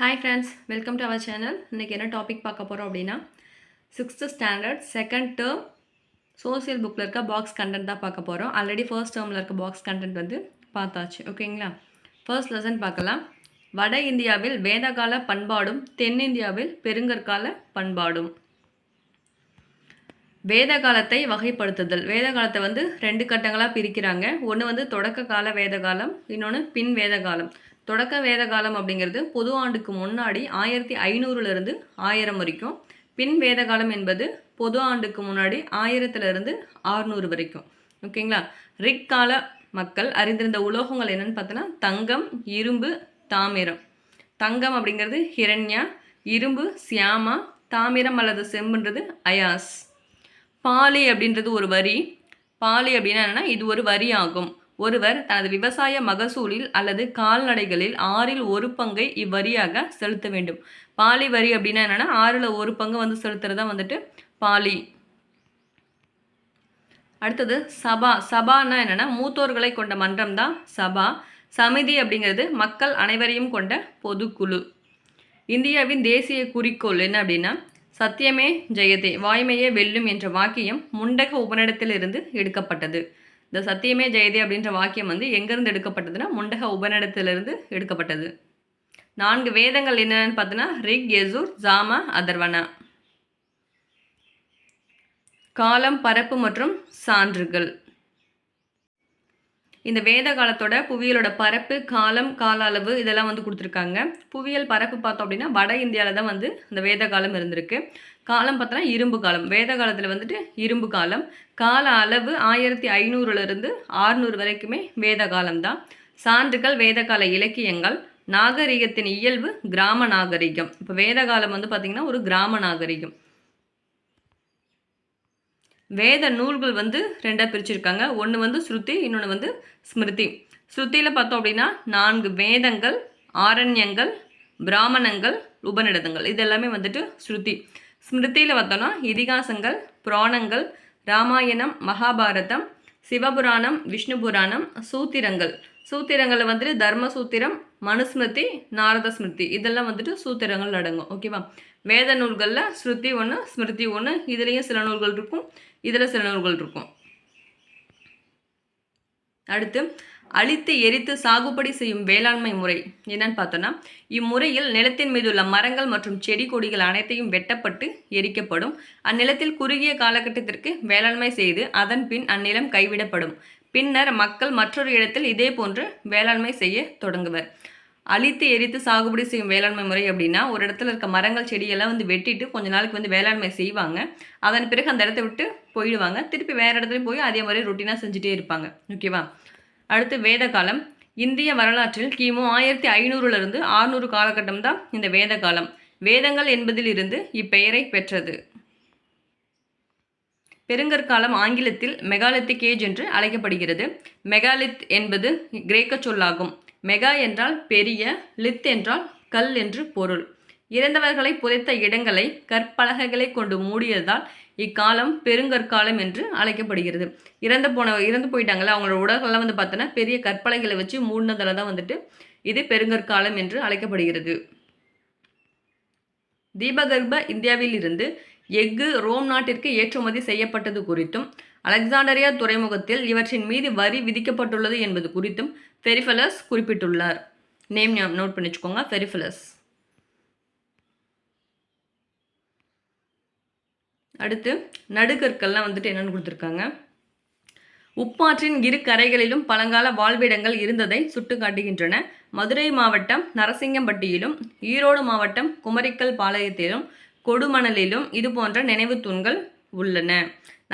Hi friends welcome to our channel இன்றைக்கி என்ன topic பார்க்க போகிறோம் அப்படின்னா sixth standard second term social புக்கில் இருக்க பாக்ஸ் கண்டென்ட் தான் பார்க்க போகிறோம் ஆல்ரெடி ஃபர்ஸ்ட் டேர்மில் இருக்க பாக்ஸ் கண்டென்ட் வந்து பார்த்தாச்சு. ஓகேங்களா ஃபர்ஸ்ட் லெசன் பார்க்கலாம். வட இந்தியாவில் வேதகால பண்பாடும் தென்னிந்தியாவில் பெருங்கற்கால பண்பாடும். வேத காலத்தை வகைப்படுத்துதல். வேத காலத்தை வந்து ரெண்டு கட்டங்களாக பிரிக்கிறாங்க. ஒன்று வந்து தொடக்க கால வேத காலம் இன்னொன்று பின் வேத காலம் தொடக்க வேத காலம் அப்படிங்கிறது பொது ஆண்டுக்கு முன்னாடி ஆயிரத்தி ஐநூறுலேருந்து ஆயிரம் வரைக்கும். பின் வேத காலம் என்பது பொது ஆண்டுக்கு முன்னாடி ஆயிரத்துலேருந்து ஆறுநூறு வரைக்கும். ஓகேங்களா ரிக் கால மக்கள் அறிந்திருந்த உலோகங்கள் என்னென்னு பார்த்தோன்னா தங்கம் இரும்பு தாமிரம். தங்கம் அப்படிங்கிறது ஹிரண்யா இரும்பு சியாமா தாமிரம் அல்லது செம்புன்றது அயாஸ். பாலி அப்படின்றது ஒரு வரி. பாலி அப்படின்னா என்னென்னா இது ஒரு வரி ஆகும் ஒருவர் தனது விவசாய மகசூலில் அல்லது கால்நடைகளில் ஆறில் ஒரு பங்கை இவ்வரியாக செலுத்த வேண்டும். பாலி வரி அப்படின்னா என்னென்னா ஆறில் ஒரு பங்கு வந்து செலுத்துறதா வந்துட்டு பாலி. அடுத்தது சபா. சபான்னா என்னென்னா மூத்தோர்களை கொண்ட மன்றம் தான் சபா. சமிதி அப்படிங்கிறது மக்கள் அனைவரையும் கொண்ட பொதுக்குழு. இந்தியாவின் தேசிய குறிக்கோள் என்ன அப்படின்னா சத்தியமே ஜெயதே வாய்மையே வெல்லும் என்ற வாக்கியம் முண்டக உபநிடத்திலிருந்து எடுக்கப்பட்டது. இந்த சத்தியமே ஜெயதே அப்படின்ற வாக்கியம் வந்து எங்கேருந்து எடுக்கப்பட்டதுன்னா முண்டக உபநிடத்திலிருந்து எடுக்கப்பட்டது. நான்கு வேதங்கள் என்னென்னு பார்த்தோன்னா ரிக் யசூர் ஜாம அதர்வனா. காலம் பரப்பு மற்றும் சான்றுகள். இந்த வேத காலத்தோட புவியியலோட பரப்பு காலம் கால அளவு இதெல்லாம் வந்து கொடுத்துருக்காங்க. புவியியல் பரப்பு பார்த்தோம் அப்படின்னா வட இந்தியாவில் தான் வந்து இந்த வேத காலம் இருந்திருக்கு. காலம் பார்த்தோன்னா இரும்பு காலம். வேத காலத்தில் வந்துட்டு இரும்பு காலம். கால அளவு ஆயிரத்தி ஐநூறுலேருந்து ஆறுநூறு வரைக்குமே வேத காலம்தான். சான்றுகள் வேதகால இலக்கியங்கள். நாகரிகத்தின் இயல்பு கிராம நாகரிகம். இப்போ வேத காலம் வந்து பார்த்திங்கன்னா ஒரு கிராம நாகரிகம். வேத நூல்கள் வந்து ரெண்டாக பிரிச்சிருக்காங்க. ஒன்று வந்து ஸ்ருதி இன்னொன்று வந்து ஸ்மிருதி. ஸ்ருதியில் பார்த்தோம் அப்படின்னா நான்கு வேதங்கள் ஆரண்யங்கள் பிராமணங்கள் உபநிடதங்கள். இது எல்லாமே வந்துட்டு ஸ்ருதி. ஸ்மிருதியில் பார்த்தோன்னா இதிகாசங்கள் புராணங்கள் ராமாயணம் மகாபாரதம் சிவபுராணம் விஷ்ணு புராணம் சூத்திரங்கள். சூத்திரங்களில் வந்துட்டு தர்மசூத்திரம் மனுஸ்மிருதி நாரத ஸ்மிருதி இதெல்லாம் வந்துட்டு சூத்திரங்கள் அடங்கும். ஓகேவா? வேத நூல்களில் ஸ்ருதி ஒன்று ஸ்மிருதி ஒன்று இதுலேயும் சில நூல்கள் இருக்கும் இதில் சில நூல்கள் இருக்கும். அடுத்து அழித்து எரித்து சாகுபடி செய்யும் வேளாண்மை முறை என்னன்னு பார்த்தோன்னா இம்முறையில் நிலத்தின் மீது உள்ள மரங்கள் மற்றும் செடி கொடிகள் அனைத்தையும் வெட்டப்பட்டு எரிக்கப்படும். அந்நிலத்தில் குறுகிய காலகட்டத்திற்கு வேளாண்மை செய்து அதன் பின் அந்நிலம் கைவிடப்படும். பின்னர் மக்கள் மற்றொரு இடத்தில் இதே போன்று வேளாண்மை செய்ய தொடங்குவர். அழித்து எரித்து சாகுபடி செய்யும் வேளாண்மை முறை அப்படின்னா ஒரு இடத்துல இருக்க மரங்கள் செடியெல்லாம் வந்து வெட்டிட்டு கொஞ்ச நாளைக்கு வந்து வேளாண்மை செய்வாங்க. அதன் பிறகு அந்த இடத்த விட்டு போயிடுவாங்க. திருப்பி வேறு இடத்துலையும் போய் அதே மாதிரி ரொட்டீனாக செஞ்சுட்டே இருப்பாங்க. ஓகேவா அடுத்து வேத காலம் இந்திய வரலாற்றில் கிமு ஆயிரத்தி ஐநூறுலேருந்து ஆறுநூறு காலகட்டம் தான் இந்த வேத காலம் வேதங்கள் என்பதிலிருந்து இப்பெயரை பெற்றது. பெருங்கற்காலம் ஆங்கிலத்தில் மெகாலித்திக் ஏஜ் என்று அழைக்கப்படுகிறது. மெகாலித் என்பது கிரேக்க சொல்லாகும். மெகா என்றால் பெரிய லித் என்றால் கல் என்று பொருள். இறந்தவர்களை புதைத்த இடங்களை கற்பலகைகளை கொண்டு மூடியதால் இக்காலம் பெருங்கற்காலம் என்று அழைக்கப்படுகிறது. இறந்து போன இறந்து போயிட்டாங்களே அவங்களோட உடல்கள்லாம் வந்து பார்த்தோன்னா பெரிய கற்பலைகளை வச்சு மூடினதில் தான் வந்துட்டு இது பெருங்கற்காலம் என்று அழைக்கப்படுகிறது. தீபகர்ப இந்தியாவில் இருந்து எஃகு ரோம் நாட்டிற்கு ஏற்றுமதி செய்யப்பட்டது குறித்தும் அலெக்சாண்டரியா துறைமுகத்தில் இவற்றின் மீது வரி விதிக்கப்பட்டுள்ளது என்பது குறித்தும் ஃபெரிஃபலஸ் குறிப்பிட்டுள்ளார். நேம் நோட் பண்ணி வச்சுக்கோங்க ஃபெரிஃபலஸ் அடுத்து நடுக்கற்கள்லாம் வந்துட்டு என்னென்னு கொடுத்துருக்காங்க. உப்பாற்றின் இரு கரைகளிலும் பழங்கால வாழ்விடங்கள் இருந்ததை சுட்டு காட்டுகின்றன. மதுரை மாவட்டம் நரசிங்கம்பட்டியிலும் ஈரோடு மாவட்டம் குமரிக்கல் பாளையத்திலும் கொடுமணலிலும் இது போன்ற நினைவு தூண்கள் உள்ளன.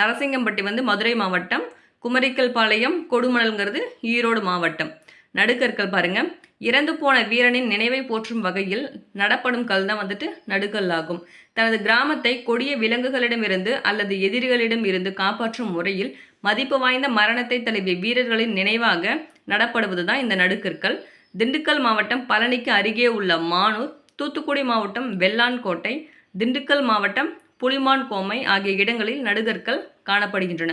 நரசிங்கம்பட்டி வந்து மதுரை மாவட்டம் குமரிக்கல் பாளையம் கொடுமணல்ங்கிறது ஈரோடு மாவட்டம். நடுக்கற்கள் பாருங்க. இறந்து போன வீரனின் நினைவை போற்றும் வகையில் நடப்படும் கல் தான் வந்துட்டு நடுக்கல் ஆகும் தனது கிராமத்தை கொடிய விலங்குகளிடமிருந்து அல்லது எதிரிகளிடம் இருந்து காப்பாற்றும் முறையில் மதிப்பு வாய்ந்த மரணத்தை தழுவிய வீரர்களின் நினைவாக நடப்படுவது தான் இந்த நடுக்கற்கள். திண்டுக்கல் மாவட்டம் பழனிக்கு அருகே உள்ள மானூர் தூத்துக்குடி மாவட்டம் வெள்ளான்கோட்டை திண்டுக்கல் மாவட்டம் புலிமான் கோமை ஆகிய இடங்களில் நடுகற்கள் காணப்படுகின்றன.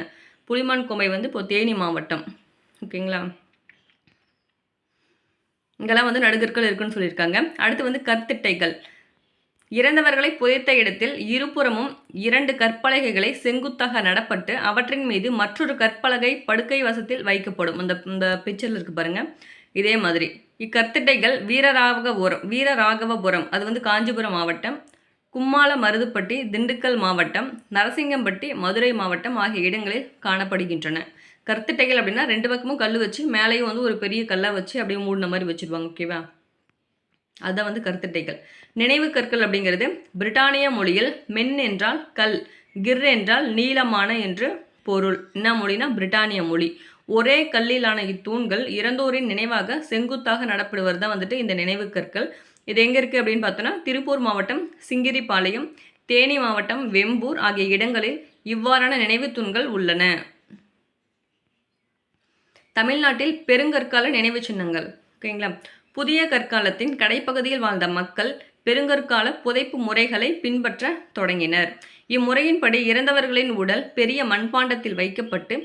புலிமான் கோமை வந்து இப்போ தேனி மாவட்டம். ஓகேங்களா? இங்கெல்லாம் வந்து நடுகற்கள் இருக்குன்னு சொல்லியிருக்காங்க. அடுத்து வந்து கற்திட்டைகள். இறந்தவர்களை புதைத்த இடத்தில் இருபுறமும் இரண்டு கற்பலகைகளை செங்குத்தாக நடப்பட்டு அவற்றின் மீது மற்றொரு கற்பலகை படுக்கை வசத்தில் வைக்கப்படும். இந்த இந்த பிக்சரில் இருக்கு பாருங்க. இதே மாதிரி. இக்கற்திட்டைகள் வீரராகபுரம் வீரராகவபுரம் அது வந்து காஞ்சிபுரம் மாவட்டம் கும்மாள மருதுப்பட்டி திண்டுக்கல் மாவட்டம் நரசிங்கம்பட்டி மதுரை மாவட்டம் ஆகிய இடங்களில் காணப்படுகின்றன. கற்திட்டைகள் அப்படின்னா ரெண்டு பக்கமும் கல் வச்சு மேலேயும் வந்து ஒரு பெரிய கல்லை வச்சு அப்படியே மூடின மாதிரி வச்சுருவாங்க ஓகேவா அதுதான் வந்து கருத்தட்டைகள். நினைவு கற்கள் அப்படிங்கிறது பிரிட்டானிய மொழியில் மென் என்றால் கல் கிர் என்றால் நீளமான என்று பொருள். என்ன மொழினா பிரிட்டானிய மொழி. ஒரே கல்லிலான இத்தூண்கள் இறந்தோரின் நினைவாக செங்குத்தாக நடப்படுவது தான் வந்துட்டு இந்த நினைவு கற்கள். இது எங்கே இருக்குது அப்படின்னு பார்த்தோன்னா திருப்பூர் மாவட்டம் சிங்கிரிப்பாளையம் தேனி மாவட்டம் வெம்பூர் ஆகிய இடங்களில் இவ்வாறான நினைவு தூண்கள் உள்ளன. தமிழ்நாட்டில் பெருங்கற்கால நினைவு சின்னங்கள். ஓகேங்களா? புதிய கற்காலத்தின் கடைப்பகுதியில் வாழ்ந்த மக்கள் பெருங்கற்கால புதைப்பு முறைகளை பின்பற்ற தொடங்கினர். இம்முறையின்படி இறந்தவர்களின் உடல் பெரிய மண்பாண்டத்தில் வைக்கப்பட்டு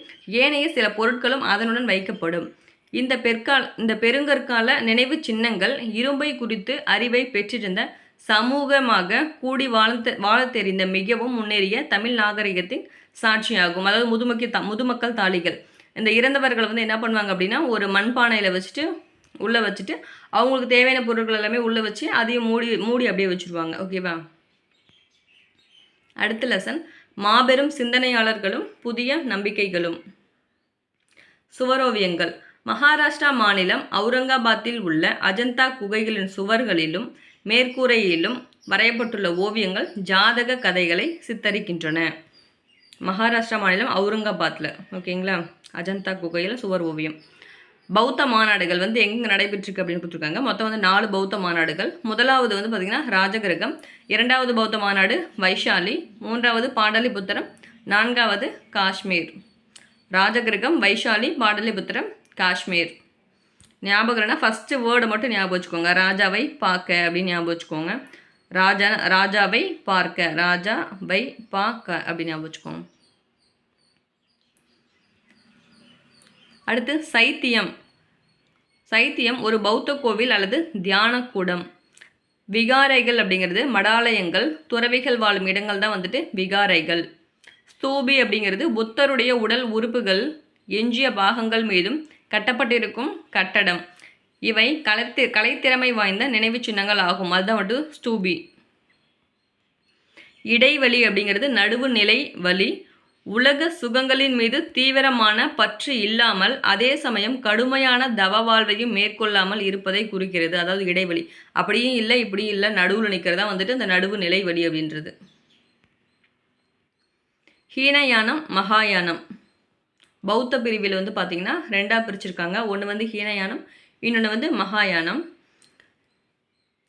ஏனைய சில பொருட்களும் அதனுடன் வைக்கப்படும். இந்த பெற்கால இந்த பெருங்கற்கால நினைவு சின்னங்கள் இரும்பை குறித்து அறிவை பெற்றிருந்த சமூகமாக கூடி வாழ்ந்த வாழ தெரிந்த மிகவும் முன்னேறிய தமிழ் நாகரிகத்தின் சாட்சியாகும். அதாவது முதுமக்கி த முதுமக்கள் தாளிகள் இந்த இறந்தவர்களை வந்து என்ன பண்ணுவாங்க அப்படின்னா ஒரு மண்பானையில் வச்சுட்டு உள்ளே வச்சுட்டு அவங்களுக்கு தேவையான பொருட்கள் எல்லாமே உள்ளே வச்சு அதையும் மூடி மூடி அப்படியே வச்சுருவாங்க. ஓகேவா அடுத்த லெசன் மாபெரும் சிந்தனையாளர்களும் புதிய நம்பிக்கைகளும். சுவரோவியங்கள். மகாராஷ்டிரா மாநிலம் அவுரங்காபாத்தில் உள்ள அஜந்தா குகைகளின் சுவர்களிலும் மேற்கூரையிலும் வரையப்பட்டுள்ள ஓவியங்கள் ஜாதக கதைகளை சித்தரிக்கின்றன. மகாராஷ்டிரா மாநிலம் அவுரங்காபாத்தில் ஓகேங்களா அஜந்தா குகையில் சுவர் ஓவியம். பௌத்த மாநாடுகள் வந்து எங்கே நடைபெற்றிருக்கு அப்படின்னு கொடுத்துருக்காங்க. மொத்தம் வந்து நாலு பௌத்த மாநாடுகள். முதலாவது வந்து பார்த்திங்கன்னா ராஜகிரகம் இரண்டாவது பௌத்த மாநாடு வைஷாலி மூன்றாவது பாடலிபுத்திரம் நான்காவது காஷ்மீர். ராஜகிரகம் வைஷாலி பாடலிபுத்திரம் காஷ்மீர். ஞாபகம்னா ஃபஸ்ட்டு வேர்டு மட்டும் ஞாபகம் வச்சுக்கோங்க. ராஜாவை பார்க்க அப்படின்னு ஞாபகம் வச்சுக்கோங்க. ராஜா ராஜாவை பார்க்க ராஜா வை பார்க்க அப்படின்னு ஞாபகம் வச்சுக்கோங்க. அடுத்து சைத்தியம். சைத்தியம் ஒரு பௌத்த கோவில் அல்லது தியான கூடம். விகாரைகள் அப்படிங்கிறது மடாலயங்கள் துறவிகள் வாழும் இடங்கள் தான் வந்துட்டு விகாரைகள். ஸ்தூபி அப்படிங்கிறது புத்தருடைய உடல் உறுப்புகள் எஞ்சிய பாகங்கள் மீதும் கட்டப்பட்டிருக்கும் கட்டடம். இவை கலைத்தி கலைத்திறமை வாய்ந்த நினைவு சின்னங்கள் ஆகும். அதுதான் வந்துட்டு ஸ்தூபி. இடைவெளி அப்படிங்கிறது நடுவு நிலை வழி உலக சுகங்களின் மீது தீவிரமான பற்று இல்லாமல் அதே சமயம் கடுமையான தவ வாழ்வையும் மேற்கொள்ளாமல் இருப்பதை குறிக்கிறது. அதாவது இடைவெளி. அப்படியும் இல்லை இப்படியும் இல்லை நடுவில் நிற்கிறதா வந்துட்டு அந்த நடுவு நிலை வழி அப்படின்றது. ஹீனயானம் மகாயானம். பௌத்த பிரிவில் வந்து பார்த்திங்கன்னா ரெண்டாக பிரிச்சிருக்காங்க. ஒன்று வந்து ஹீனயானம் இன்னொன்று வந்து மகாயானம்.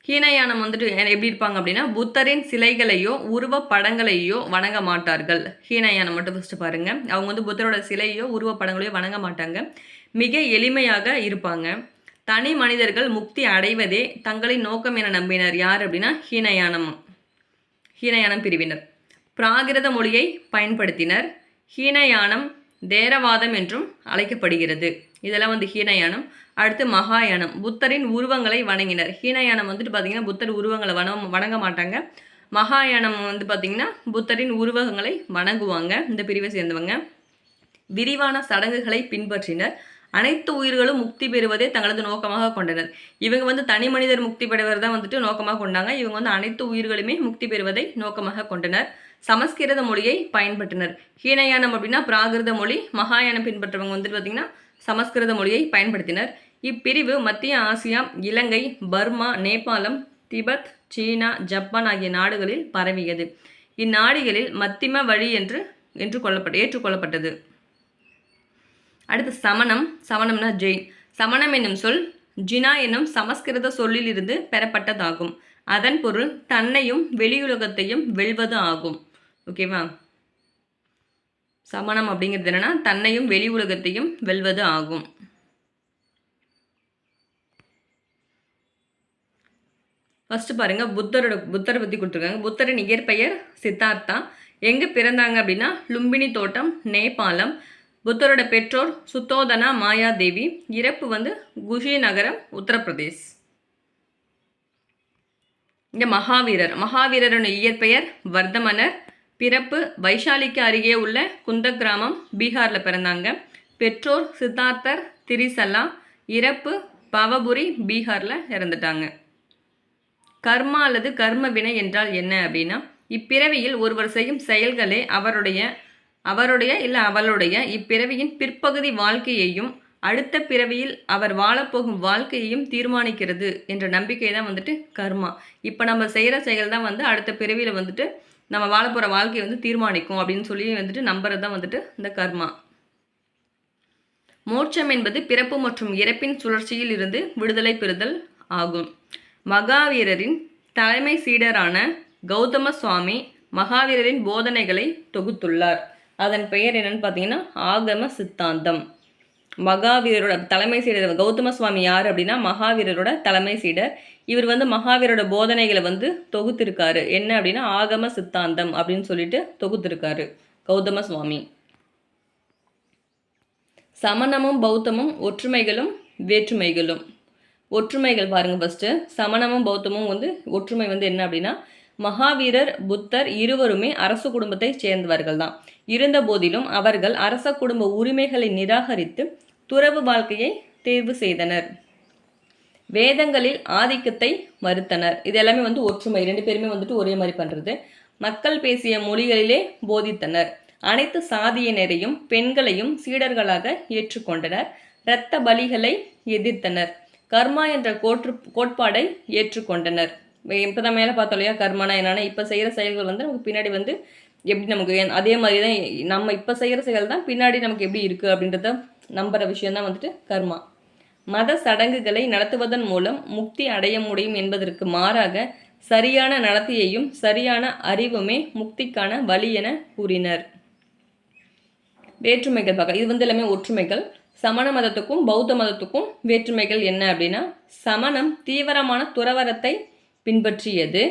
ஹீனயானம் வந்துட்டு எப்படி இருப்பாங்க அப்படின்னா புத்தரின் சிலைகளையோ உருவ படங்களையோ வணங்க மாட்டார்கள். ஹீனயானம் மட்டும் ஃபஸ்ட்டு பாருங்கள் அவங்க வந்து புத்தரோட சிலையோ உருவ படங்களையோ வணங்க மாட்டாங்க. மிக எளிமையாக இருப்பாங்க. தனி மனிதர்கள் முக்தி அடைவதே தங்களின் நோக்கம் என நம்பினர். யார் அப்படின்னா ஹீனயானம் ஹீனயானம் பிரிவினர். பிராகிருத மொழியை பயன்படுத்தினர். ஹீனயானம் தேரவாதம் என்றும் அழைக்கப்படுகிறது. இதெல்லாம் வந்து ஹீனயானம். அடுத்து மகாயானம். புத்தரின் உருவங்களை வணங்கினர். ஹீனயானம் வந்துட்டு பார்த்திங்கன்னா புத்தர் உருவங்களை வண வணங்க மாட்டாங்க. மகாயானம் வந்து பார்த்திங்கன்னா புத்தரின் உருவகங்களை வணங்குவாங்க. இந்த பிரிவை சேர்ந்தவங்க. விரிவான சடங்குகளை பின்பற்றினர். அனைத்து உயிர்களும் முக்தி பெறுவதே தங்களது நோக்கமாக கொண்டனர். இவங்க வந்து தனி மனிதர் முக்தி பெறுவர் தான் வந்துட்டு நோக்கமாக கொண்டாங்க. இவங்க வந்து அனைத்து உயிர்களுமே முக்தி பெறுவதை நோக்கமாக கொண்டனர். சமஸ்கிருத மொழியை பயன்பற்றினர். ஹீனயானம் அப்படின்னா பிராகிருத மொழி. மகாயானம் பின்பற்றவங்க வந்துட்டு பார்த்திங்கன்னா சமஸ்கிருத மொழியை பயன்படுத்தினர். இப்பிரிவு மத்திய Asia Ilangai Burma Nepal Tibet China Japan ஆகிய நாடுகளில் பரவியது. இந்நாடுகளில் மத்திம வழி என்று என்று கொள்ளப்பட்ட ஏற்றுக்கொள்ளப்பட்டது. அடுத்து சமணம். சமணம்னா ஜெயின். சமணம் என்னும் சொல் ஜினா என்னும் சமஸ்கிருத சொல்லிலிருந்து பெறப்பட்டதாகும். அதன் பொருள் தன்னையும் வெளியுலகத்தையும் வெல்வது ஆகும். ஓகேவா? சமணம் அப்படிங்கிறது என்னென்னா தன்னையும் வெளி உலகத்தையும் வெல்வது ஆகும். ஃபஸ்ட்டு பாருங்கள் புத்தரோட புத்தரை பற்றி கொடுத்துருக்காங்க. புத்தரின் இயற்பெயர் சித்தார்த்தா. எங்கே பிறந்தாங்க அப்படின்னா லும்பினி தோட்டம் நேபாளம். புத்தரோட பெற்றோர் சுத்தோதனா மாயாதேவி. இறப்பு வந்து குஷி நகரம் உத்தரப்பிரதேஷ். இங்கே மகாவீரர். மகாவீரரோட இயற்பெயர் வர்தமனர். பிறப்பு வைஷாலிக்கு அருகே உள்ள குந்த கிராமம் பீகாரில் பிறந்தாங்க. பெற்றோர் சித்தார்த்தர் திரிசல்லா இறப்பு பவபுரி பீகாரில் இறந்துட்டாங்க. கர்மா அல்லது கர்ம வினை என்றால் என்ன அப்படின்னா இப்பிறவியில் ஒருவர் செய்யும் செயல்களே அவருடைய அவருடைய இல்லை அவளுடைய இப்பிறவியின் பிற்பகுதி வாழ்க்கையையும் அடுத்த பிறவியில் அவர் வாழப்போகும் வாழ்க்கையையும் தீர்மானிக்கிறது என்ற நம்பிக்கை தான் வந்துட்டு கர்மா. இப்போ நம்ம செய்கிற செயல் தான் வந்து அடுத்த பிறவியில் வந்துட்டு நம்ம வாழப்போகிற வாழ்க்கையை வந்து தீர்மானிக்கும் அப்படின்னு சொல்லி வந்துட்டு நம்புறது தான் வந்துட்டு இந்த கர்மா. மோட்சம் என்பது பிறப்பு மற்றும் இறப்பின் சுழற்சியில் இருந்து விடுதலை பெறுதல் ஆகும். மகாவீரரின் தலைமை சீடரான கௌதம சுவாமி மகாவீரரின் போதனைகளை தொகுத்துள்ளார். அதன் பெயர் என்னன்னு பார்த்தீங்கன்னா ஆகம சித்தாந்தம். மகாவீரரோட தலைமை சீடர் கௌதம சுவாமி யார் அப்படின்னா மகாவீரரோட தலைமை சீடர். இவர் வந்து மகாவீரோட போதனைகளை வந்து தொகுத்திருக்காரு. என்ன அப்படின்னா ஆகம சித்தாந்தம் அப்படின்னு சொல்லிட்டு தொகுத்திருக்காரு கௌதம சுவாமி. சமணமும் பௌத்தமும் ஒற்றுமைகளும் வேற்றுமைகளும். ஒற்றுமைகள் பாருங்க ஃபஸ்ட்டு சமணமும் பௌத்தமும் வந்து ஒற்றுமை வந்து என்ன அப்படின்னா மகாவீரர் புத்தர் இருவருமே அரச குடும்பத்தை சேர்ந்தவர்கள் தான் இருந்த போதிலும் அவர்கள் அரச குடும்ப உரிமைகளை நிராகரித்து துறவு வாழ்க்கையை தேர்வு செய்தனர். வேதங்களில் ஆதிக்கத்தை மறுத்தனர். இது எல்லாமே வந்து ஒற்றுமை. ரெண்டு பேருமே வந்துட்டு ஒரே மாதிரி பண்ணுறது மக்கள் பேசிய மொழிகளிலே போதித்தனர். அனைத்து சாதியினரையும் பெண்களையும் சீடர்களாக ஏற்றுக்கொண்டனர். இரத்த பலிகளை எதிர்த்தனர். கர்மா என்ற கோற்று கோட்பாடை ஏற்றுக்கொண்டனர். இப்போ தான் மேலே பார்த்தோம் இல்லையா? கர்மானா என்னன்னா இப்போ செய்கிற செயல்கள் வந்து நமக்கு பின்னாடி வந்து எப்படி நமக்கு அதே மாதிரி தான் நம்ம இப்போ செய்கிற செயல் தான் பின்னாடி நமக்கு எப்படி இருக்குது அப்படின்றத நம்புகிற விஷயம் தான் வந்துட்டு கர்மா. மத சடங்குகளை நடத்துவதன் மூலம் முக்தி அடைய முடியும் என்பதற்கு மாறாக சரியான நடத்தையையும் சரியான அறிவுமே முக்திக்கான வழி என கூறினர். வேற்றுமைகள் பார்க்க இது வந்து எல்லாமே ஒற்றுமைகள். சமண மதத்துக்கும் பௌத்த மதத்துக்கும் வேற்றுமைகள் என்ன அப்படின்னா சமணம் தீவிரமான துறவரத்தை பின்பற்றியது.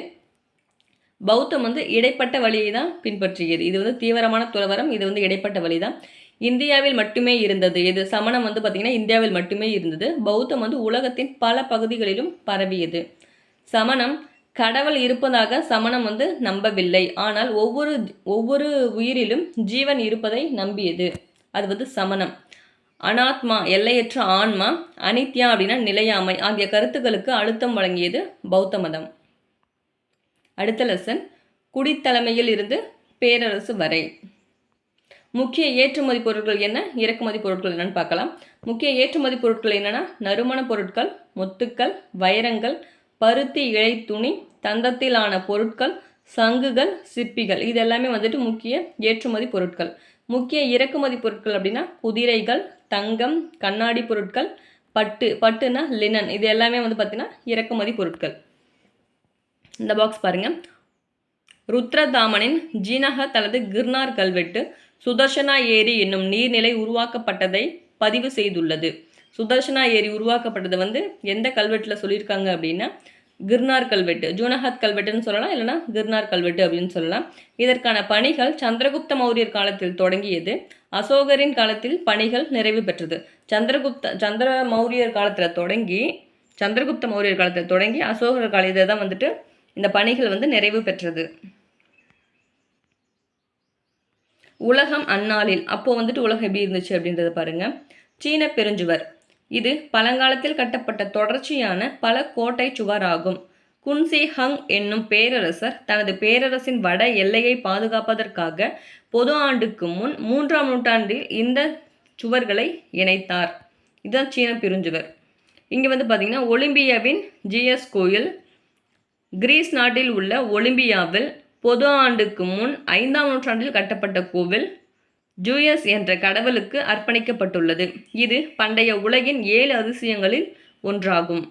பௌத்தம் வந்து இடைப்பட்ட வழியை தான் பின்பற்றியது. இது வந்து தீவிரமான துறவரம் இது வந்து இடைப்பட்ட வழி தான் இந்தியாவில் மட்டுமே இருந்தது. இது சமணம் வந்து பார்த்திங்கன்னா இந்தியாவில் மட்டுமே இருந்தது. பௌத்தம் வந்து உலகத்தின் பல பகுதிகளிலும் பரவியது. சமணம் கடவுள் இருப்பதாக சமணம் வந்து நம்பவில்லை. ஆனால் ஒவ்வொரு ஒவ்வொரு உயிரிலும் ஜீவன் இருப்பதை நம்பியது. அது வந்து சமணம். அனாத்மா எல்லையற்ற ஆன்மா அனித்யா அப்படின்னா நிலையாமை ஆகிய கருத்துக்களுக்கு அழுத்தம் வழங்கியது பௌத்த மதம். அடுத்த லெசன் குடித்தலைமையில் இருந்து பேரரசு வரை. முக்கிய ஏற்றுமதி பொருட்கள் என்ன? இறக்குமதி பொருட்கள் என்னன்னு பார்க்கலாம். முக்கிய ஏற்றுமதி பொருட்கள் என்னென்னா நறுமண பொருட்கள் முத்துக்கள் வைரங்கள் பருத்தி இழை துணி தந்தத்திலான பொருட்கள் சங்குகள் சிப்பிகள். இது எல்லாமே வந்துட்டு முக்கிய ஏற்றுமதி பொருட்கள். முக்கிய இறக்குமதி பொருட்கள் அப்படின்னா குதிரைகள் தங்கம் கண்ணாடி பொருட்கள் பட்டு பட்டுனா லினன் இது எல்லாமே வந்து பார்த்திங்கன்னா இறக்குமதி பொருட்கள். இந்த பாக்ஸ் பாருங்கள் ருத்ரதாமனின் ஜீனக தனது கிர்னார் கல்வெட்டு. சுதர்ஷனா ஏரி என்னும் நீர்நிலை உருவாக்கப்பட்டதை பதிவு செய்துள்ளது. சுதர்ஷனா ஏரி உருவாக்கப்பட்டது வந்து எந்த கல்வெட்டில் சொல்லியிருக்காங்க அப்படின்னா கிர்னார் கல்வெட்டு ஜூனஹத் கல்வெட்டுன்னு சொல்லலாம் இல்லைனா கிர்னார் கல்வெட்டு அப்படின்னு சொல்லலாம். இதற்கான பணிகள் சந்திரகுப்த மௌரியர் காலத்தில் தொடங்கியது. அசோகரின் காலத்தில் பணிகள் நிறைவு பெற்றது. சந்திரகுப்த சந்திர மௌரியர் காலத்தில் தொடங்கி சந்திரகுப்த மௌரியர் காலத்தில் தொடங்கி அசோகர் காலத்தில் தான் வந்துட்டு இந்த பணிகள் வந்து நிறைவு பெற்றது. உலகம் அந்நாளில். அப்போ வந்துட்டு உலகம் எப்படி இருந்துச்சு அப்படின்றத பாருங்க. சீன பெருஞ்சுவர். இது பழங்காலத்தில் கட்டப்பட்ட தொடர்ச்சியான பல கோட்டை சுவர் ஆகும். குன்சி ஹங் என்னும் பேரரசர் தனது பேரரசின் வட எல்லையை பாதுகாப்பதற்காக பொது ஆண்டுக்கு முன் மூன்றாம் நூற்றாண்டில் இந்த சுவர்களை இணைத்தார். இதுதான் சீன பெருஞ்சுவர். இங்கே வந்து பார்த்திங்கன்னா ஒலிம்பியாவின் ஜிஎஸ் கோயில் கிரீஸ் நாட்டில் உள்ள ஒலிம்பியாவில் பொது ஆண்டுக்கு முன் ஐந்தாம் நூற்றாண்டில் கட்டப்பட்ட கோவில் ஜூயஸ் என்ற கடவுளுக்கு அர்ப்பணிக்கப்பட்டுள்ளது. இது பண்டைய உலகின் ஏழு அதிசயங்களில் ஒன்றாகும்.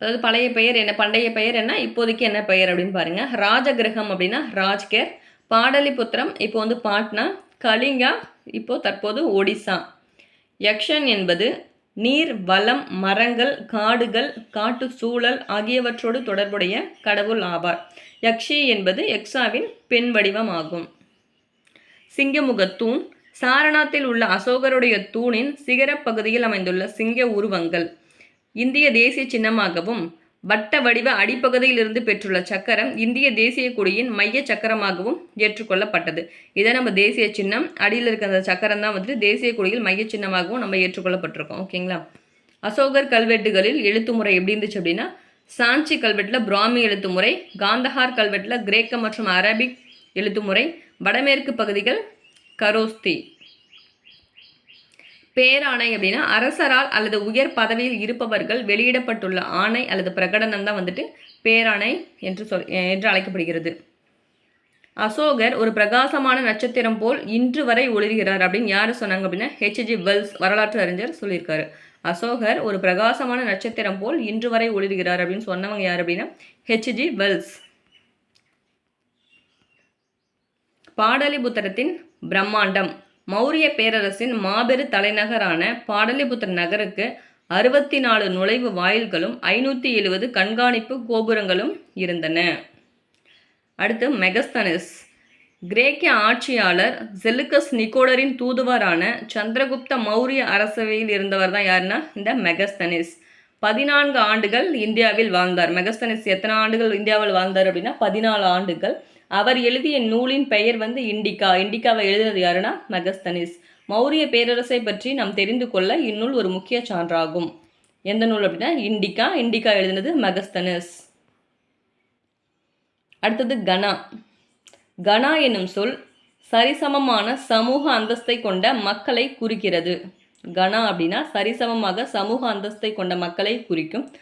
அதாவது பழைய பெயர் என்ன பண்டைய பெயர் என்ன இப்போதைக்கு என்ன பெயர் அப்படின்னு பாருங்க. ராஜகிரகம் அப்படின்னா ராஜ்கர் பாடலிபுத்திரம் இப்போ வந்து பாட்னா கலிங்கா இப்போ தற்போது ஒடிசா. யக்ஷன் என்பது நீர் வளம் மரங்கள் காடுகள் காட்டு சூழல் ஆகியவற்றோடு தொடர்புடைய கடவுள் ஆவார். யக்ஷி என்பது யக்ஷாவின் பெண் வடிவம் ஆகும் சிங்கமுகத் தூண் சாரநாத்தில் உள்ள அசோகருடைய தூணின் சிகரப் பகுதியில் அமைந்துள்ள சிங்க உருவங்கள். இந்திய தேசிய சின்னமாகவும் வட்ட வடிவ அடிப்பகுதியிலிருந்து பெற்றுள்ள சக்கரம் இந்திய தேசிய கொடியின் மைய சக்கரமாகவும் ஏற்றுக்கொள்ளப்பட்டது. இதை நம்ம தேசிய சின்னம் அடியில் இருக்க அந்த சக்கரம் தான் வந்துட்டு தேசிய கொடியில் மைய சின்னமாகவும் நம்ம ஏற்றுக்கொள்ளப்பட்டிருக்கோம் ஓகேங்களா? அசோகர் கல்வெட்டுகளில் எழுத்து முறை எப்படி இருந்துச்சு அப்படின்னா சாஞ்சி கல்வெட்டில் பிராமி எழுத்து முறை காந்தஹார் கல்வெட்டில் கிரேக்க மற்றும் அரபிக் எழுத்து முறை வடமேற்கு பகுதிகள் கரோஸ்தி. பேராணை அப்படின்னா அரசரால் அல்லது உயர் பதவியில் இருப்பவர்கள் வெளியிடப்பட்டுள்ள ஆணை அல்லது பிரகடனம் தான் வந்துட்டு பேராணை என்று சொல் என்று அழைக்கப்படுகிறது. அசோகர் ஒரு பிரகாசமான நட்சத்திரம் போல் இன்று வரை ஒளிர்கிறார் அப்படின்னு யார் சொன்னாங்க அப்படின்னா ஹெச்ஜி வெல்ஸ் வரலாற்று அறிஞர் சொல்லியிருக்காரு. அசோகர் ஒரு பிரகாசமான நட்சத்திரம் போல் இன்று வரை ஒளிர்கிறார் அப்படின்னு சொன்னவங்க யார் அப்படின்னா ஹெச்ஜி வெல்ஸ் பாடலிபுத்திரத்தின் பிரம்மாண்டம். மௌரிய பேரரசின் மாபெரு தலைநகரான பாடலிபுத்திர நகருக்கு அறுபத்தி நாலு நுழைவு வாயில்களும் ஐநூற்றி எழுபது கண்காணிப்பு கோபுரங்களும் இருந்தன. அடுத்து மெகஸ்தனிஸ். கிரேக்க ஆட்சியாளர் செலுக்கஸ் நிக்கோடரின் தூதுவரான சந்திரகுப்த மௌரிய அரசவையில் இருந்தவர் தான் யாருன்னா? இந்த மெகஸ்தனிஸ். பதினான்கு ஆண்டுகள் இந்தியாவில் வாழ்ந்தார். மெகஸ்தனிஸ் எத்தனை ஆண்டுகள் இந்தியாவில் வாழ்ந்தார் அப்படின்னா? பதினாலு ஆண்டுகள். அவர் எழுதிய நூலின் பெயர் வந்து இண்டிகா. இண்டிகாவை எழுதினது யாருன்னா? மெகஸ்தனிஸ். மௌரிய பேரரசை பற்றி நாம் தெரிந்து கொள்ள இந்நூல் ஒரு முக்கிய சான்றாகும். எந்த நூல் அப்படின்னா? இண்டிகா. இண்டிகா எழுதினது மெகஸ்தனிஸ். அடுத்தது கனா. கனா என்னும் சொல் சரிசமமான சமூக அந்தஸ்தை கொண்ட மக்களை குறிக்கிறது. கனா அப்படின்னா சரிசமமாக சமூக அந்தஸ்தை கொண்ட மக்களை குறிக்கும்.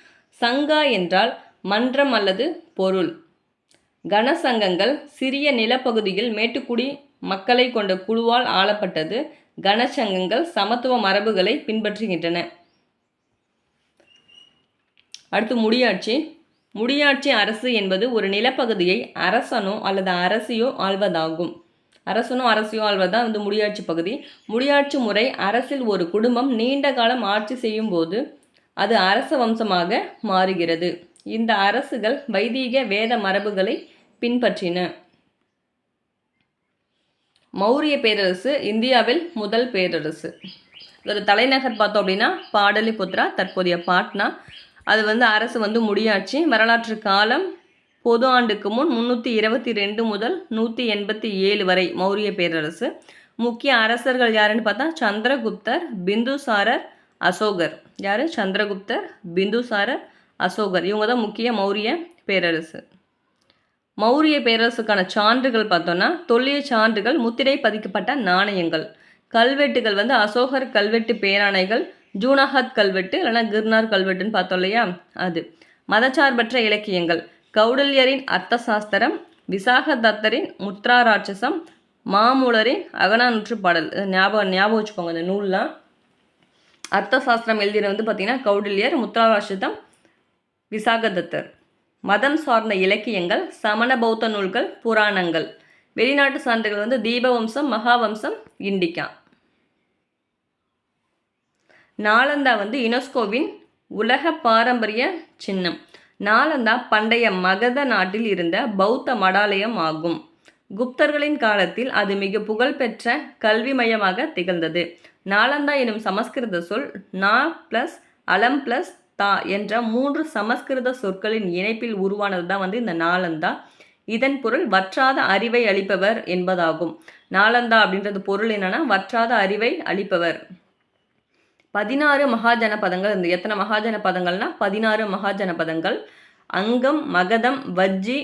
சங்கா என்றால் மன்றம் அல்லது பொருள். கனசங்கங்கள் சிறிய நிலப்பகுதியில் மேட்டுக்குடி மக்களை கொண்ட குழுவால் ஆளப்பட்டது. கனசங்கங்கள் சமத்துவ மரபுகளை பின்பற்றுகின்றன. அடுத்து முடியாட்சி. முடியாட்சி அரசு என்பது ஒரு நிலப்பகுதியை அரசனோ அல்லது அரசியோ ஆள்வதாகும். அரசனோ அரசியோ ஆள்வதுதான் வந்து முடியாட்சி பகுதி. முடியாட்சி முறை அரசில் ஒரு குடும்பம் நீண்ட காலம் ஆட்சி செய்யும் போது அது அரச வம்சமாக மாறுகிறது. இந்த அரசுகள் வைதீக வேத மரபுகளை பின்பற்றின. மௌரிய பேரரசு இந்தியாவில் முதல் பேரரசு. ஒரு தலைநகர் பார்த்தோம் அப்படின்னா பாடலிபுத்ரா தற்போதைய பாட்னா. அது வந்து அரசு வந்து முடியாச்சு. வரலாற்று காலம் பொது ஆண்டுக்கு முன் முந்நூற்றி இருபத்தி ரெண்டு முதல் நூற்றி எண்பத்தி ஏழு வரை மௌரிய பேரரசு. முக்கிய அரசர்கள் யாருன்னு பார்த்தா சந்திரகுப்தர் பிந்துசாரர் அசோகர். யார்? சந்திரகுப்தர் பிந்துசாரர் அசோகர். இவங்க தான் முக்கிய மௌரிய பேரரசு. மௌரிய பேரரசுக்கான சான்றுகள் பார்த்தோன்னா தொல்லிய சான்றுகள் முத்திரை பதிக்கப்பட்ட நாணயங்கள். கல்வெட்டுகள் வந்து அசோகர் கல்வெட்டு பேராணைகள் ஜூனாகத் கல்வெட்டு இல்லைனா கிர்னார் கல்வெட்டுன்னு பார்த்தோம் இல்லையா? அது. மதச்சார்பற்ற இலக்கியங்கள். கௌடல்யரின் அர்த்த சாஸ்திரம் விசாகதத்தரின் முத்ரா ராட்சசம் மாமூலரின் அகனாநூற்று பாடல். ஞாபகம் ஞாபகம் வச்சுக்கோங்க இந்த நூல்லாம். அர்த்த சாஸ்திரம் எழுதின வந்து பார்த்தீங்கன்னா கௌடில்யர் முத்ராராட்சதம் விசாகதத்தர். மதம் சார்ந்த இலக்கியங்கள் சமண பௌத்த நூல்கள் புராணங்கள். வெளிநாட்டு சான்றுகள் வந்து தீபவம்சம் மகாவம்சம் இண்டிகா. நாலந்தா வந்து யுனெஸ்கோவின் உலக பாரம்பரிய சின்னம். நாலந்தா பண்டைய மகத நாட்டில் இருந்த பௌத்த மடாலயம் ஆகும். குப்தர்களின் காலத்தில் அது மிக புகழ்பெற்ற கல்வி மையமாக திகழ்ந்தது. நாலந்தா எனும் சமஸ்கிருத சொல் நா ப்ளஸ் அலம் ப்ளஸ் தா என்ற மூன்று சமஸ்கிருத சொற்களின் இணைப்பில் உருவானது தான் வந்து இந்த நாலந்தா இதன் பொருள் வற்றாத அறிவை அளிப்பவர் என்பதாகும். நாலந்தா அப்படின்றது பொருள் என்னன்னா வற்றாத அறிவை அளிப்பவர். பதினாறு மகாஜன பதங்கள் இந்த எத்தனை மகாஜன பதங்கள்னா பதினாறு மகாஜன பதங்கள் அங்கம் மகதம் வஜ்ஜி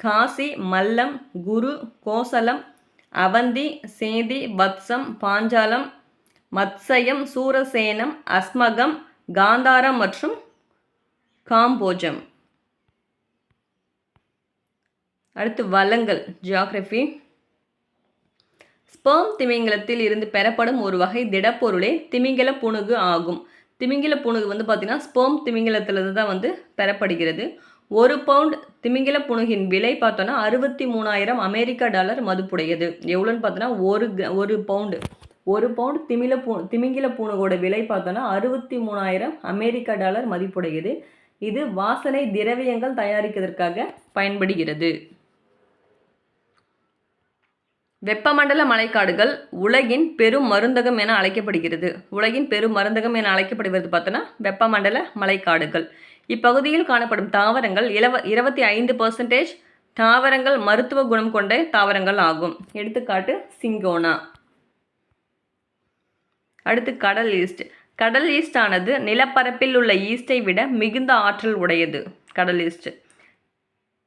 காசி மல்லம் குரு கோசலம் அவந்தி சேதி வத்சம் பாஞ்சாலம் மத்சயம் சூரசேனம் அஸ்மகம் காந்தாரம் மற்றும் காம்போஜம். அடுத்து வளங்கள் ஜியாகிரபி ஸ்பெர்ம் திமிங்கலத்தில் இருந்து பெறப்படும் ஒரு வகை திடப்பொருளே திமிங்கல புணுகு ஆகும். திமிங்கல புணுகு வந்து பார்த்திங்கன்னா ஸ்பெர்ம் திமிங்கலத்திலிருந்து தான் வந்து பெறப்படுகிறது. ஒரு பவுண்ட் திமிங்கல புணுகின் விலை பார்த்தோன்னா அறுபத்தி மூணாயிரம் அமெரிக்க டாலர் மதிப்புடையது. எவ்வளோன்னு பார்த்தோன்னா ஒரு ஒரு பவுண்டு ஒரு பவுண்ட் திமில பூ திமிங்கில பூணுகோட விலை பார்த்தோன்னா அறுபத்தி மூணாயிரம் அமெரிக்க டாலர் மதிப்புடையது. இது வாசனை திரவியங்கள் தயாரிக்கிறதுக்காக பயன்படுகிறது. வெப்பமண்டல மழைக்காடுகள் உலகின் பெரும் மருந்தகம் என அழைக்கப்படுகிறது. உலகின் பெரும் மருந்தகம் என அழைக்கப்படுவது பார்த்தோன்னா வெப்பமண்டல மழைக்காடுகள். இப்பகுதியில் காணப்படும் தாவரங்கள் இலவ இருபத்தி ஐந்து பர்சன்டேஜ் தாவரங்கள் மருத்துவ குணம் கொண்ட தாவரங்கள் ஆகும். எடுத்துக்காட்டு சிங்கோனா. அடுத்து கடல் ஈஸ்ட். கடல் ஈஸ்ட் ஆனது நிலப்பரப்பில் உள்ள ஈஸ்டை விட மிகுந்த ஆற்றல் உடையது. கடல் ஈஸ்ட்.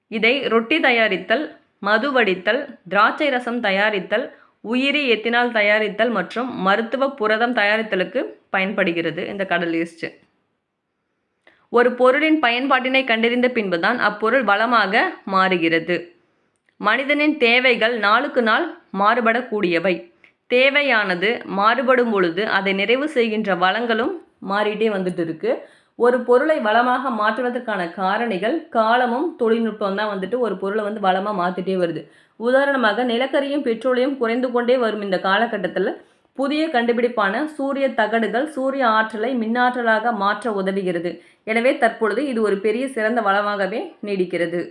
இதை ரொட்டி தயாரித்தல் மது வடித்தல் திராட்சை ரசம் தயாரித்தல் உயிரி எத்தினால் தயாரித்தல் மற்றும் மருத்துவ புரதம் தயாரித்தலுக்கு பயன்படுகிறது இந்த கடல் ஈஸ்ட். ஒரு பொருளின் பயன்பாட்டினை கண்டறிந்த பின்புதான் அப்பொருள் வளமாக மாறுகிறது. மனிதனின் தேவைகள் நாளுக்கு நாள் மாறுபடக்கூடியவை. தேவையானது மாறுபடும் பொழுது அதை நிறைவு செய்கின்ற வளங்களும் மாறிட்டே வந்துட்டு இருக்கு. ஒரு பொருளை வளமாக மாற்றுவதற்கான காரணிகள் காலமும் தொழில்நுட்பம் தான் வந்துட்டு ஒரு பொருளை வந்து வளமாக மாற்றிட்டே வருது. உதாரணமாக நிலக்கரியும் பெட்ரோலியம் குறைந்து கொண்டே வரும் இந்த காலகட்டத்தில் புதிய கண்டுபிடிப்பான சூரிய தகடுகள் சூரிய ஆற்றலை மின்னாற்றலாக மாற்ற உதவுகிறது. எனவே தற்பொழுது இது ஒரு பெரிய சிறந்த வளமாகவே நீடிக்கிறது.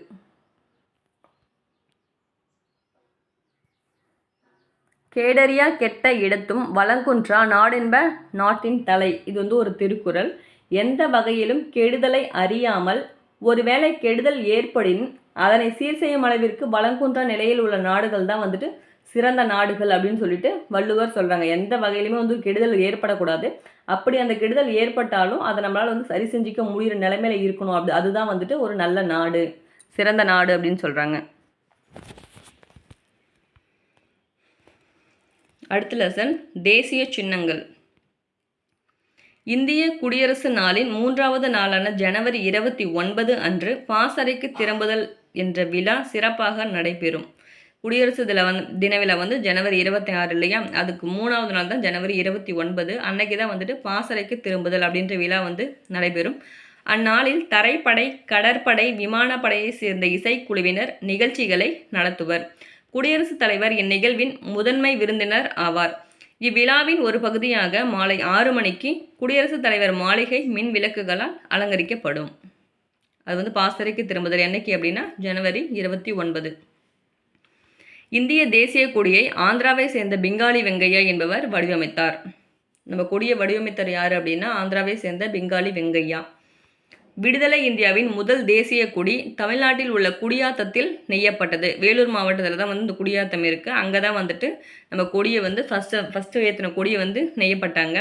கேடரியா கெட்ட இடத்தும் வளங்குன்றா நாடென்ப நாட்டின் தலை. இது வந்து ஒரு திருக்குறள். எந்த வகையிலும் கெடுதலை அறியாமல் ஒருவேளை கெடுதல் ஏற்படின் அதனை சீர் செய்யும் அளவிற்கு வளங்குன்ற நிலையில் உள்ள நாடுகள் தான் வந்துட்டு சிறந்த நாடுகள் அப்படின்னு சொல்லிட்டு வள்ளுவர் சொல்கிறாங்க எந்த வகையிலுமே வந்து கெடுதல் ஏற்படக்கூடாது. அப்படி அந்த கெடுதல் ஏற்பட்டாலும் அதை நம்மளால் வந்து சரி செஞ்சிக்க முடிகிற நிலைமையில இருக்கணும். அப்படி அதுதான் வந்துட்டு ஒரு நல்ல நாடு சிறந்த நாடு அப்படின்னு சொல்கிறாங்க அடுத்த லெசன் தேசிய சின்னங்கள். இந்திய குடியரசு நாளின் மூன்றாவது நாளான ஜனவரி இருபத்தி ஒன்பது அன்று பாசறைக்கு திரும்புதல் என்ற விழா சிறப்பாக நடைபெறும். குடியரசு தின வந்து தின விழா வந்து ஜனவரி இருபத்தி ஆறு இல்லையா? அதுக்கு மூணாவது நாள் தான் ஜனவரி இருபத்தி ஒன்பது. அன்னைக்கு தான் வந்துட்டு பாசறைக்கு திரும்புதல் அப்படின்ற விழா வந்து நடைபெறும். அந்நாளில் தரைப்படை கடற்படை விமானப்படையை சேர்ந்த இசைக்குழுவினர் நிகழ்ச்சிகளை நடத்துவர். குடியரசுத் தலைவர் இந்நிகழ்வின் முதன்மை விருந்தினர் ஆவார். இவ்விழாவின் ஒரு பகுதியாக மாலை ஆறு மணிக்கு குடியரசுத் தலைவர் மாளிகை மின் விளக்குகளால் அலங்கரிக்கப்படும். அது வந்து பாசறைக்கு திரும்புதல் என்னைக்கு அப்படின்னா ஜனவரி இருபத்தி ஒன்பது. இந்திய தேசிய கொடியை ஆந்திராவை சேர்ந்த பெங்காலி வெங்கையா என்பவர் வடிவமைத்தார். நம்ம கொடியை வடிவமைத்தார் யார் அப்படின்னா ஆந்திராவை சேர்ந்த பெங்காலி வெங்கையா. விடுதலை இந்தியாவின் முதல் தேசிய கொடி தமிழ்நாட்டில் உள்ள குடியாத்தத்தில் நெய்யப்பட்டது. வேலூர் மாவட்டத்தில் தான் வந்து இந்த குடியாத்தம் இருக்குது அங்கே தான் வந்துட்டு நம்ம கொடியை வந்து ஃபஸ்ட்டு ஃபஸ்ட்டு ஏற்றின கொடியை வந்து நெய்யப்பட்டாங்க.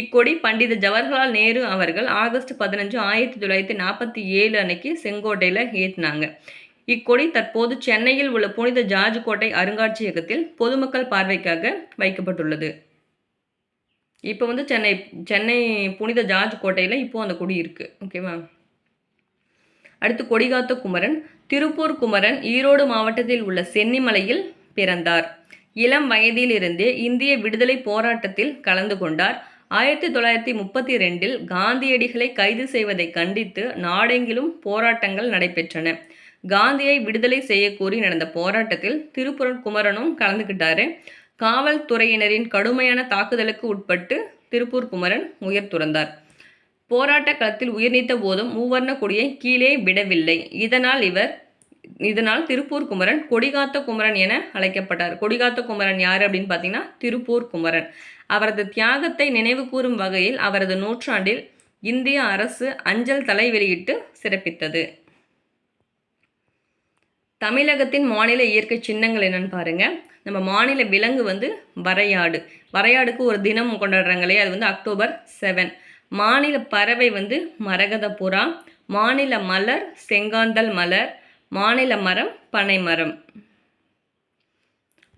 இக்கொடி பண்டித ஜவஹர்லால் நேரு அவர்கள் ஆகஸ்ட் பதினஞ்சு ஆயிரத்தி தொள்ளாயிரத்தி நாற்பத்தி ஏழு அன்னைக்கு செங்கோட்டையில் ஏற்றினாங்க இக்கொடி தற்போது சென்னையில் உள்ள புனித ஜார்ஜ் கோட்டை அருங்காட்சியகத்தில் பொதுமக்கள் பார்வைக்காக வைக்கப்பட்டுள்ளது. இப்போ வந்து சென்னை சென்னை புனித ஜார்ஜ் கோட்டையில் இப்போ அந்த கொடி இருக்குது ஓகேவா அடுத்து கொடிகாத்த குமரன் திருப்பூர் குமரன் ஈரோடு மாவட்டத்தில் உள்ள சென்னிமலையில் பிறந்தார். இளம் வயதிலிருந்தே இந்திய விடுதலை போராட்டத்தில் கலந்து கொண்டார். ஆயிரத்தி தொள்ளாயிரத்தி முப்பத்தி ரெண்டில் காந்தியடிகளை கைது செய்வதை கண்டித்து நாடெங்கிலும் போராட்டங்கள் நடைபெற்றன. காந்தியை விடுதலை செய்யக்கோரி நடந்த போராட்டத்தில் திருப்புரன் குமரனும் கலந்துக்கிட்டாரு காவல்துறையினரின் கடுமையான தாக்குதலுக்கு உட்பட்டு திருப்பூர் குமரன் உயிர் துறந்தார். போராட்ட களத்தில் உயிர் நீத்த போதும் மூவர்ண கொடியை கீழே விடவில்லை. இதனால் இவர் இதனால் திருப்பூர் குமரன் கொடிகாத்த குமரன் என அழைக்கப்பட்டார். கொடிகாத்த குமரன் யார் அப்படின்னு பார்த்தீங்கன்னா திருப்பூர் குமரன். அவரது தியாகத்தை நினைவு கூறும் வகையில் அவரது நூற்றாண்டில் இந்திய அரசு அஞ்சல் தலை வெளியிட்டு சிறப்பித்தது. தமிழகத்தின் மாநில இயற்கை சின்னங்கள் என்னன்னு பாருங்கள் நம்ம மாநில விலங்கு வந்து வரையாடு. வரையாடுக்கு ஒரு தினம் கொண்டாடுறாங்களே அது வந்து அக்டோபர் செவன் மாநில பறவை வந்து மரகத புறா மாநில மலர் செங்காந்தல் மலர் மாநில மரம் பனை மரம்.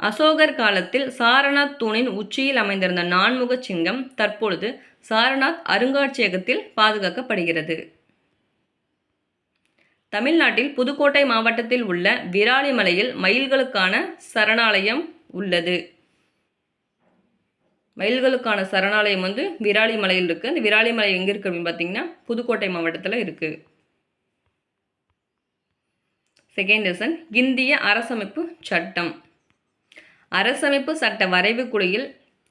அசோகர் காலத்தில் சாரநாத் தூணின் உச்சியில் அமைந்திருந்த நான்முக சிங்கம் தற்பொழுது சாரநாத் அருங்காட்சியகத்தில் பாதுகாக்கப்படுகிறது. தமிழ்நாட்டில் புதுக்கோட்டை மாவட்டத்தில் உள்ள விராலிமலையில் மயில்களுக்கான சரணாலயம் உள்ளது. மயில்களுக்கான சரணாலயம் வந்து விராலிமலையில் இருக்குது அந்த விராலிமலை எங்கே இருக்குது அப்படின்னு பார்த்தீங்கன்னா புதுக்கோட்டை மாவட்டத்தில் இருக்குது செகண்ட் லெசன் இந்திய அரசமைப்பு சட்டம். அரசமைப்பு சட்ட வரைவு குழுவில்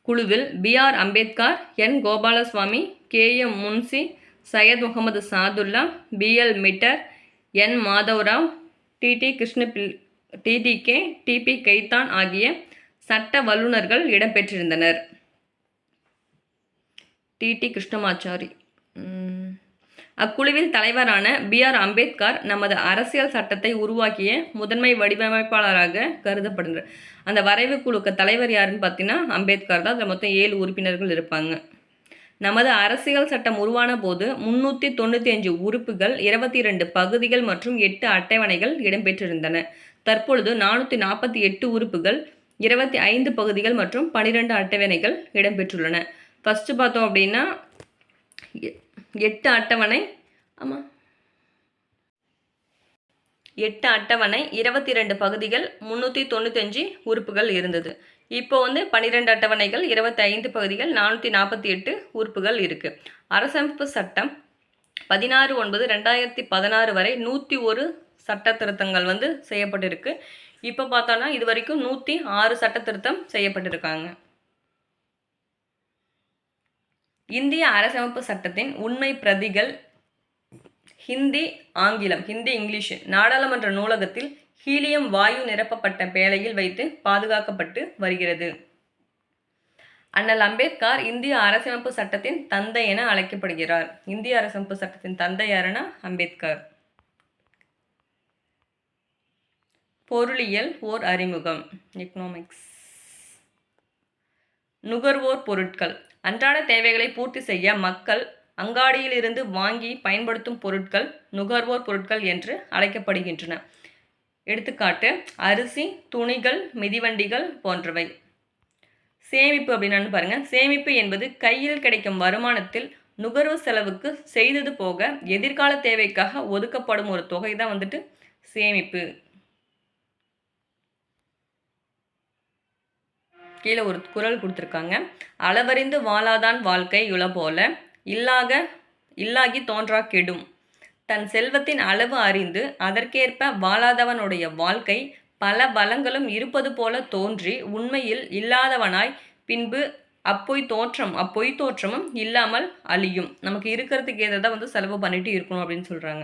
குழுவில் B R Ambedkar N Gopalaswami K M Munshi Syed Mohammed Saadulla B L Mitter N Madhava Rao TT கிருஷ்ணபில் TTK DP Khaitan ஆகிய சட்ட வல்லுநர்கள் இடம்பெற்றிருந்தனர். டிடி கிருஷ்ணமாச்சாரி. அக்குழுவில் தலைவரான பி. ஆர். அம்பேத்கர் நமது அரசியல் சட்டத்தை உருவாக்கிய முதன்மை வடிவமைப்பாளராக கருதப்படுகிறார். அந்த வரைவு குழுக்க தலைவர் யாருன்னு பார்த்தீங்கன்னா அம்பேத்கர் தான். அதில் மொத்தம் ஏழு உறுப்பினர்கள் இருப்பாங்க. நமது அரசியல் சட்டம் உருவான போது முன்னூற்றி தொண்ணூற்றி அஞ்சு உறுப்புகள் இருபத்தி ரெண்டு பகுதிகள் மற்றும் எட்டு அட்டவணைகள் இடம்பெற்றிருந்தன. தற்பொழுது நானூற்றி நாற்பத்தி எட்டு உறுப்புகள் இருபத்தி ஐந்து பகுதிகள் மற்றும் பனிரெண்டு அட்டவணைகள் இடம்பெற்றுள்ளன. ஃபஸ்ட்டு பார்த்தோம் அப்படின்னா எ- எட்டு அட்டவணை ஆமாம் எட்டு அட்டவணை இருபத்தி ரெண்டு பகுதிகள் முந்நூற்றி தொண்ணூத்தஞ்சு உறுப்புகள் இருந்தது. இப்போ வந்து பன்னிரெண்டு அட்டவணைகள் இருபத்தி ஐந்து பகுதிகள் நானூற்றி நாற்பத்தி எட்டு உறுப்புகள் இருக்குது அரசமைப்பு சட்டம் பதினாறு ஒன்பது ரெண்டாயிரத்தி பதினாறு வரை நூற்றி ஒரு சட்ட திருத்தங்கள் வந்து செய்யப்பட்டிருக்கு. இப்போ பார்த்தோன்னா இது வரைக்கும் நூற்றி ஆறு சட்ட திருத்தம் செய்யப்பட்டிருக்காங்க. இந்திய அரசமைப்பு சட்டத்தின் உண்மை பிரதிகள் ஹிந்தி ஆங்கிலம் ஹிந்தி இங்கிலீஷ் நாடாளுமன்ற நூலகத்தில் ஹீலியம் வாயு நிரப்பப்பட்ட பேழையில் வைத்து பாதுகாக்கப்பட்டு வருகிறது. அண்ணல் அம்பேத்கர் இந்திய அரசமைப்பு சட்டத்தின் தந்தை என அழைக்கப்படுகிறார். இந்திய அரசமைப்பு சட்டத்தின் தந்தை யாருன்னா அம்பேத்கர். பொருளியல் ஓர் அறிமுகம். எக்கனாமிக்ஸ் நுகர்வோர் பொருட்கள். அன்றாட தேவைகளை பூர்த்தி செய்ய மக்கள் அங்காடியிலிருந்து வாங்கி பயன்படுத்தும் பொருட்கள் நுகர்வோர் பொருட்கள் என்று அழைக்கப்படுகின்றன. எடுத்துக்காட்டு அரிசி துணிகள் மிதிவண்டிகள் போன்றவை. சேமிப்பு அப்படின்னு பாருங்கள் சேமிப்பு என்பது கையில் கிடைக்கும் வருமானத்தில் நுகர்வு செலவுக்கு செய்தது போக எதிர்கால தேவைக்காக ஒதுக்கப்படும் ஒரு தொகை தான் வந்துட்டு சேமிப்பு. கீழே ஒரு குரல் கொடுத்துருக்காங்க. அளவறிந்து வாழாதான் வாழ்க்கை இழ போல இல்லாக இல்லாகி தோன்றா கெடும். தன் செல்வத்தின் அளவு அறிந்து அதற்கேற்ப வாழாதவனுடைய வாழ்க்கை பல வளங்களும் இருப்பது போல தோன்றி உண்மையில் இல்லாதவனாய் பின்பு அப்பொய் தோற்றம் அப்பொய் தோற்றமும் இல்லாமல் அழியும். நமக்கு இருக்கிறதுக்கு ஏதா வந்து செலவு பண்ணிட்டு இருக்கணும் அப்படின்னு சொல்றாங்க.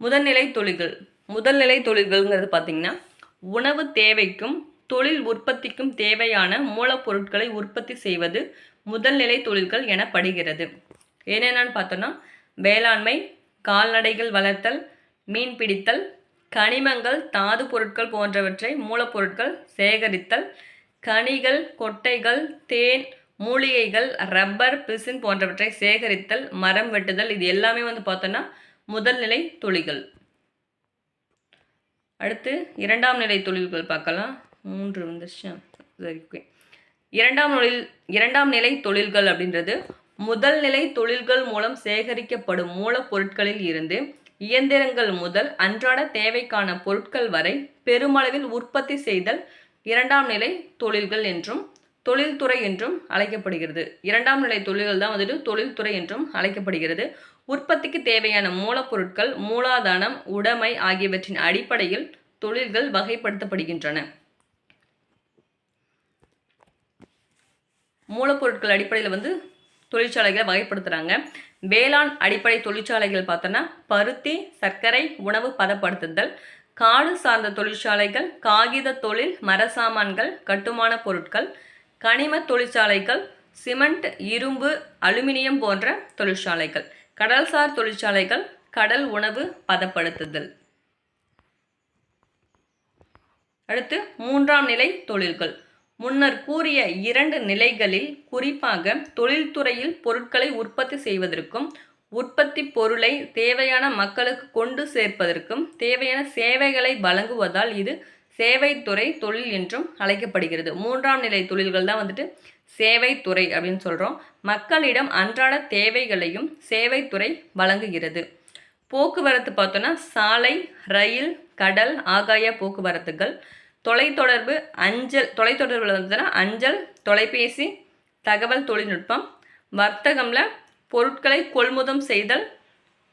முதல்நிலை தொழில்கள். முதல்நிலை தொழில்கள்ங்கிறது பார்த்தீங்கன்னா உணவு தேவைக்கும் தொழில் உற்பத்திக்கும் தேவையான மூலப்பொருட்களை உற்பத்தி செய்வது முதல்நிலை தொழில்கள் எனப்படுகிறது. என்னென்னு பார்த்தோன்னா வேளாண்மை கால்நடைகள் வளர்த்தல் மீன் பிடித்தல் கனிமங்கள் தாது பொருட்கள் போன்றவற்றை மூலப்பொருட்கள் சேகரித்தல் கனிகள் கொட்டைகள் தேன் மூலிகைகள் ரப்பர் பிசின் போன்றவற்றை சேகரித்தல் மரம் வெட்டுதல் இது எல்லாமே வந்து பார்த்தோன்னா முதல்நிலை தொழில்கள். அடுத்து இரண்டாம் நிலை தொழில்கள் பார்க்கலாம். மூன்று வந்துருச்சு. சரி ஓகே இரண்டாம் தொழில் இரண்டாம் நிலை தொழில்கள் அப்படின்றது முதல் நிலை தொழில்கள் மூலம் சேகரிக்கப்படும் மூலப்பொருட்களில் இருந்து இயந்திரங்கள் முதல் அன்றாட தேவைக்கான பொருட்கள் வரை பெருமளவில் உற்பத்தி செய்தல் இரண்டாம் நிலை தொழில்கள் என்றும் தொழில்துறை என்றும் அழைக்கப்படுகிறது. இரண்டாம் நிலை தொழில்கள் தான் வந்துட்டு தொழில்துறை என்றும் அழைக்கப்படுகிறது. உற்பத்திக்கு தேவையான மூலப்பொருட்கள் மூலாதானம் உடைமை ஆகியவற்றின் அடிப்படையில் தொழில்கள் வகைப்படுத்தப்படுகின்றன. மூலப்பொருட்கள் அடிப்படையில் வந்து தொழிற்சாலைகளை வகைப்படுத்துகிறாங்க வேளாண் அடிப்படை தொழிற்சாலைகள் பார்த்தோன்னா பருத்தி சர்க்கரை உணவு பதப்படுத்துதல் காடு சார்ந்த தொழிற்சாலைகள் காகித தொழில் மர சாமான்கள் கட்டுமான பொருட்கள் கனிம தொழிற்சாலைகள் சிமெண்ட் இரும்பு அலுமினியம் போன்ற தொழிற்சாலைகள் கடல்சார் தொழிற்சாலைகள் கடல் உணவு பதப்படுத்துதல். அடுத்து மூன்றாம் நிலை தொழில்கள். முன்னர் கூறிய இரண்டு நிலைகளில் குறிப்பாக தொழில்துறையில் பொருட்களை உற்பத்தி செய்வதற்கும் உற்பத்தி பொருளை தேவையான மக்களுக்கு கொண்டு சேர்ப்பதற்கும் தேவையான சேவைகளை வழங்குவதால் இது சேவைத்துறை தொழில் என்றும் அழைக்கப்படுகிறது. மூன்றாம் நிலை தொழில்கள் தான் வந்துட்டு சேவைத்துறை அப்படின்னு சொல்கிறோம் மக்களிடம் அன்றாட தேவைகளையும் சேவைத்துறை வழங்குகிறது. போக்குவரத்து பார்த்தோன்னா சாலை ரயில் கடல் ஆகாய போக்குவரத்துகள் தொலைத்தொடர்பு அஞ்சல் தொலைத்தொடர்பில் வந்துன்னா அஞ்சல் தொலைபேசி தகவல் தொழில்நுட்பம் வர்த்தகமில் பொருட்களை கொள்முதல் செய்தல்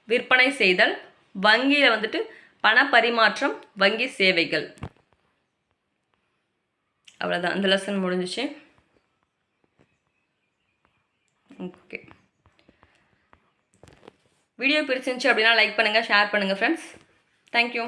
விற்பனை செய்தல் வங்கியில் வந்துட்டு பண பரிமாற்றம் வங்கி சேவைகள். அவ்வளோதான் அந்த லெசன் முடிஞ்சிச்சு. ஓகே வீடியோ பிடிச்சிருந்துச்சு அப்படின்னா லைக் பண்ணுங்கள் ஷேர் பண்ணுங்கள் ஃப்ரெண்ட்ஸ் தேங்க்யூ